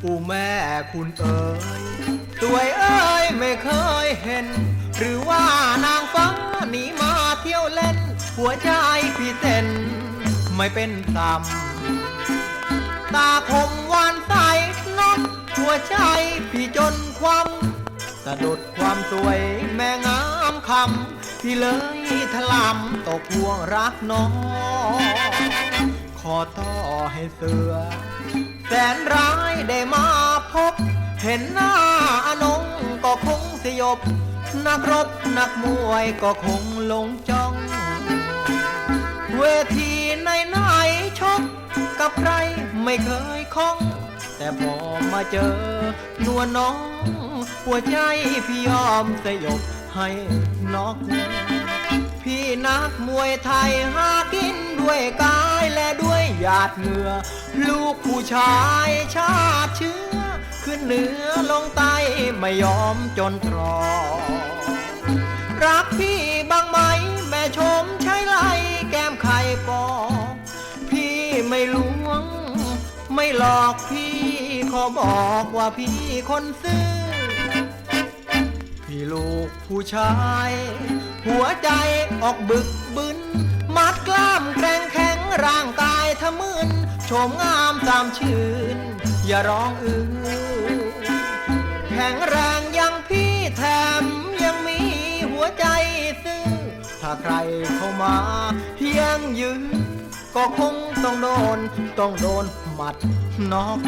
ผู้แม่คุณเอ๋ยสวเอ๋ยไม่เคยเห็น หรือว่านางฟ้าหนีมาเที่ยวเล่น หัวใจพี่เต้นไม่เป็นตำตาคมวานใสนักหัวใจพี่จนความสะดุดความสวยแม่งามคำพี่เลยถลำตกห่วงรักน้อง ต่อให้เสือ แสนร้ายได้มาพบ เห็นหน้าอนงก็คงสยบ นักรบนักมวยก็คงหลงจ้อง เวทีในไหนชก กับใครไม่เคยคล้อง แต่พอมาเจอนวลน้อง หัวใจพี่ยอมสยบให้นอก นักมวยไทยหากินด้วยกายและด้วยหยาดเหงื่อ ลูกผู้ชายชาติเชื้อ ขึ้นเหนือลงใต้ไม่ยอมจนตรอ รักพี่บ้างไหม แม่ชมใช้ไล่แก้มไข่ปอกพี่ไม่ลวง ไม่หลอกพี่ขอบอกว่าพี่คนซื่อ พี่ลูกผู้ชาย หัวใจออกบึกบึน มัดกล้ามแกร่งแข็งร่างกายทะมึนโฉมงามสามชื่น อย่าร้องอื้อแข็งแรงยังพี่แถมยังมีหัวใจซื่อ ถ้าใครเข้ามาเพียงยืน ก็คงต้องโดน ต้องโดนหมัดนอก